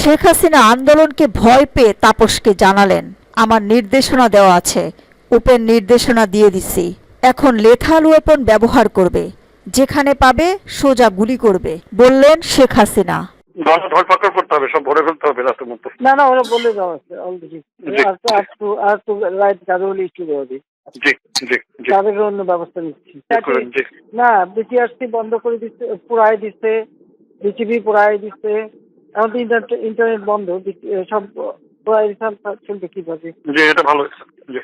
শেখ হাসিনা আন্দোলনকে ভয় পেয়ে তাপসকে জানালেন। আমার নির্দেশনা দেওয়া আছে। উপেন নির্দেশনা দিয়ে দিছি। এখন লেথাল ওয়েপন ব্যবহার করবে। যেখানে পাবে সোজা গুলি করবে বললেন শেখ হাসিনা। গণ করতে হবে সব ভরে ফেলতে হবে না না ওরা বলে দেওয়া আছে আর তো আর তো রাইট কাজে লিস্ট দেওয়া দিই জি জি জি। অন্য ব্যবস্থা নিচ্ছি। না বিটিআরসি বন্ধ করে দিচ্ছে পুরাই দিচ্ছে বিটিভি পুরাই দিচ্ছে এখন তো ইন্টারনেট ইন্টারনেট বন্ধ সব পুরাই দিচ্ছে চলবে কীভাবে? জি এটা ভালো জি।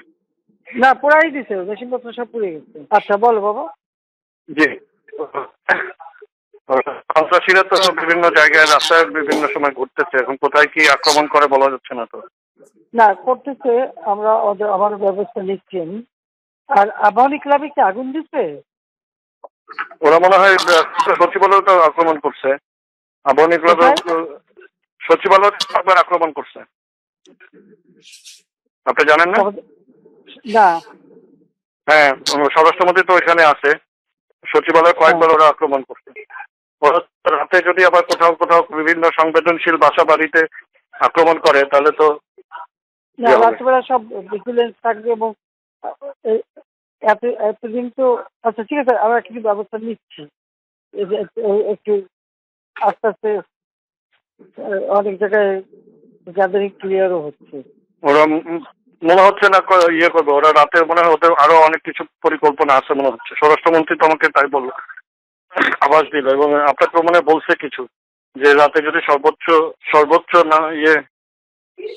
না পুরাই দিচ্ছে মেশিনপত্র সব পুড়ে গেছে। আচ্ছা বলো বাবা। জি। সন্ত্রাসীরা তো বিভিন্ন জায়গায় রাস্তায় বিভিন্ন সময় ঘুরতেছে এখন কোথায় কি আক্রমণ করে বলা যাচ্ছে না তো? না করতেছে আমরা ওদের আমার ব্যবস্থা নিচ্ছি আমি। আর আবাহনী ক্লাবে কি আগুন দিচ্ছে ওরা মনে হয় সচিবালয় তো আক্রমণ করছে। আবহানী ক্লাব? সচিবালয় একবার আক্রমণ করছে। আপনি জানেন না? হ্যাঁ স্বরাষ্ট্রমন্ত্রী তো এখানে আছে। সচিবালয় কয়েকবার ওরা আক্রমণ করছে। রাতে যদি আবার কোথাও কোথাও বিভিন্ন সংবেদনশীল বাসা বাড়িতে আক্রমণ করে তাহলে তো? রাত্রিবেলা সব ভিজিলেন্স থাকবে এবং এতদিন তো আচ্ছা ঠিক আছে আমরা কিছু ব্যবস্থা নিচ্ছি। একটু- আস্তে আস্তে অনেক জায়গায় গ্যাদারিং ক্লিয়ারও হচ্ছে। ওরা মনে হচ্ছে না ইয়ে করবে। ওরা রাতে মনে হয় ওদের আরও অনেক কিছু পরিকল্পনা আছে মনে হচ্ছে। স্বরাষ্ট্রমন্ত্রী তো আমাকে তাই বলল। আভাস দিল এবং আপনাকে মনে বলছে কিছু যে রাতে যদি সর্বোচ্চ সর্বোচ্চ না ইয়ে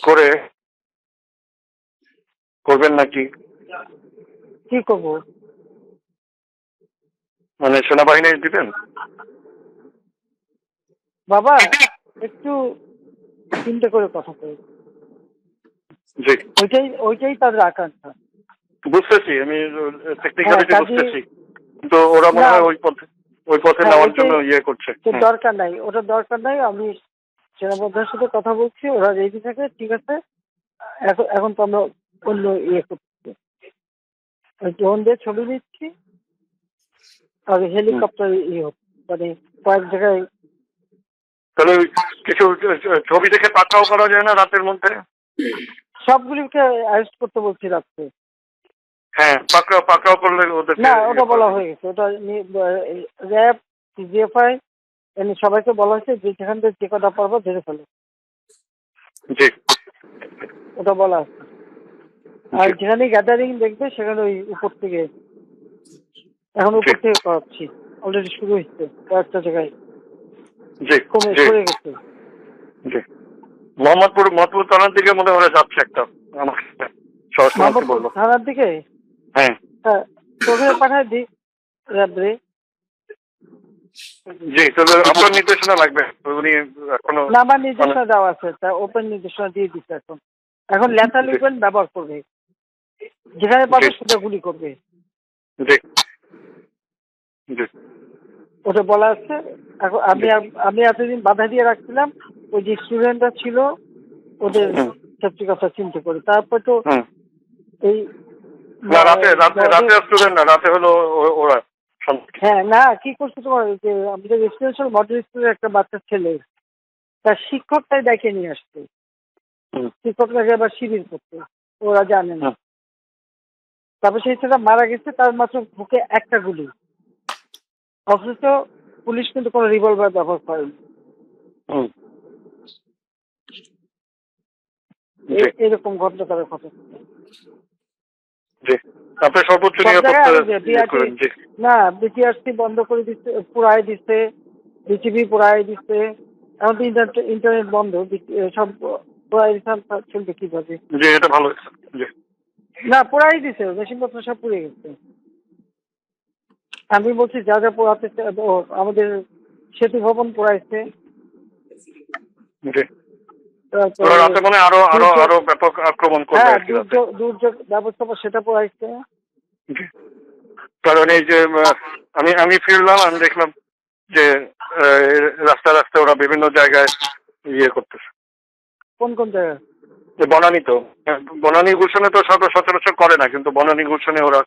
করে করবেন নাকি? কি করব? মানে সেনাবাহিনী দিবেন? বাবা একটু চিন্তা করে কথা জি। ওইটাই ওইটাই তাদের আকাঙ্ক্ষা। বুঝতেছি আমি টেকনিক্যালিটি হ্যাঁ, বুঝতেছি। তো ওরা মনে হয় ওই পথে ওই পথে হ্যাঁ, নেওয়ার জন্য ইয়ে করছে। তো দরকার নাই ওটা দরকার নাই আমি সেনাবদ্ধের সাথে কথা বলছি ওরা রেডি থাকে ঠিক আছে। এখন এখন তো আমরা অন্য ইয়ে করছি। ড্রোন দিয়ে ছবি নিচ্ছি আর হেলিকপ্টার ইয়ে মানে কয়েক জায়গায় তাহলে কিছু ছবি দেখে পাকড়াও করা যায় না রাতের মধ্যে? সবগুলিকে অ্যারেস্ট করতে বলছি রাত্রে। হ্যাঁ পাকড়াও পাকড়াও করলে ওদের না ওটা বলা হয়ে গেছে। ওটা র্যাব সিজিএফআই এমনি সবাইকে বলা হয়েছে যে যেখান থেকে যে কটা পারব ধরে ফেলো। জি। ওটা বলা আছে। আর যেখানে গ্যাদারিং দেখবে সেখানে ওই উপর থেকে। এখন উপর থেকে করাচ্ছি অলরেডি শুরু হচ্ছে কয়েকটা জায়গায়। কমে গেছে। জি। মোহাম্মদপুর মোহাম্মদপুর থানার দিকে মনে হয় যাচ্ছে একটা। বলল। থানার দিকে? হ্যাঁ। হ্যাঁ তোকে পাঠায় দিই র্যাবরে জি তাহলে আপনার নির্দেশনা লাগবে। উনি এখনও না আমার নির্দেশনা দেওয়া আছে তা ওপেন নির্দেশনা দিয়ে দিচ্ছে এখন। এখন ল্যাথাল জি। ব্যবহার করবে। যেখানে পাবে সেটা গুলি করবে। জি। জি। ওটা বলা আছে। এখন আমি আমি এতদিন বাধা দিয়ে রাখছিলাম ওই যে স্টুডেন্টরা ছিল ওদের। সেফটি কথা চিন্তা করে। তারপর তো এই রাতে রাতে রাতে স্টুডেন্ট না রাতে হলো ওরা হ্যাঁ না কি করছে তোমার যে আমাদের রেসিডেন্সিয়াল মডেল স্কুলের একটা বাচ্চা ছেলে তার শিক্ষকটাই দেখে নিয়ে হুম। শিক্ষকটাকে আবার শিবির করতে ওরা জানে না। তারপর সেই ছেলেটা মারা গেছে তার মাত্র বুকে একটা গুলি। অথচ পুলিশ কিন্তু কোনো রিভলভার ব্যবহার করেনি এরকম ঘটনা তারা ঘটে সর্বোচ্চ না বিটিআরসি বন্ধ করে দিচ্ছে পুরাই দিচ্ছে বিটিভি পুরাই দিচ্ছে এখন তো ইন্টারনেট বন্ধ সব পুরাই দিচ্ছে চলবে কীভাবে? জি এটা ভালো না পুরাই দিছে মেশিনপত্র সব পুড়ে গেছে। আমি বলছি যা যা পড়াতে আমাদের সেতু ভবন পোড়াইছে। রাতে মনে আরও আরও আরও ব্যাপক আক্রমণ করবে হ্যাঁ দুর্যোগ ব্যবস্থাপনা সেটা পোড়াইছে। কারণ এই যে আমি আমি ফিরলাম আমি দেখলাম যে আহ, রাস্তা রাস্তায় ওরা বিভিন্ন জায়গায় ইয়ে করতেছে। কোন কোন জায়গায়? বনানী তো। হ্যাঁ, বনানী গুলশনে তো সব সচরাচর করে না কিন্তু বনানী গুলশনে ওরা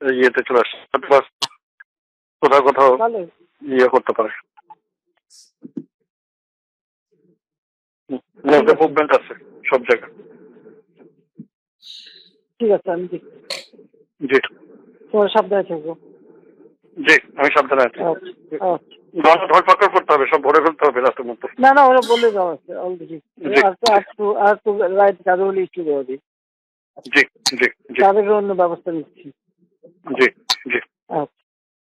ইয়েতে চলে আসে। হয়তো বা কোথাও কোথাও ইয়ে করতে পারে। মুভমেন্ট আছে। সব জায়গায়। ঠিক আছে আমি জি। তোমার সাবধানে থাকব জি আমি সাবধানে আছি। আচ্ছা আচ্ছা। করতে হবে সব ভরে ফেলতে হবে মধ্যে। না না ওরা বলে দেওয়া আছে অলরেডি আর তো আর তো রাইট কাজে বলে ইস্যু দেওয়া দিই। জি জি জি। তাদের অন্য ব্যবস্থা নিচ্ছি। জি জি। আচ্ছা।